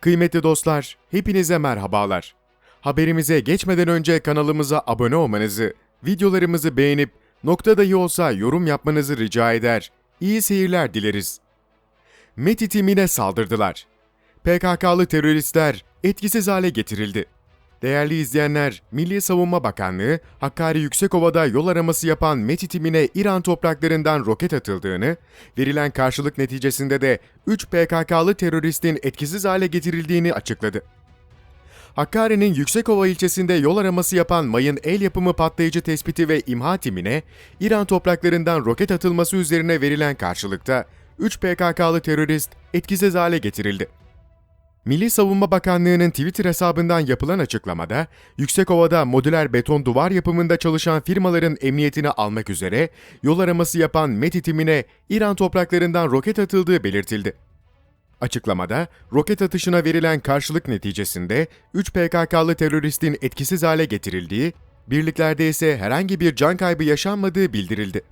Kıymetli dostlar, hepinize merhabalar. Haberimize geçmeden önce kanalımıza abone olmanızı, videolarımızı beğenip nokta dahi olsa yorum yapmanızı rica eder. İyi seyirler dileriz. Meti timine saldırdılar. PKK'lı teröristler etkisiz hale getirildi. Değerli izleyenler, Milli Savunma Bakanlığı, Hakkari Yüksekova'da yol araması yapan METİ timine İran topraklarından roket atıldığını, verilen karşılık neticesinde de 3 PKK'lı teröristin etkisiz hale getirildiğini açıkladı. Hakkari'nin Yüksekova ilçesinde yol araması yapan mayın el yapımı patlayıcı tespiti ve imha timine, İran topraklarından roket atılması üzerine verilen karşılıkta 3 PKK'lı terörist etkisiz hale getirildi. Milli Savunma Bakanlığı'nın Twitter hesabından yapılan açıklamada, Yüksekova'da modüler beton duvar yapımında çalışan firmaların emniyetini almak üzere yol araması yapan METİ timine İran topraklarından roket atıldığı belirtildi. Açıklamada, roket atışına verilen karşılık neticesinde 3 PKK'lı teröristin etkisiz hale getirildiği, birliklerde ise herhangi bir can kaybı yaşanmadığı bildirildi.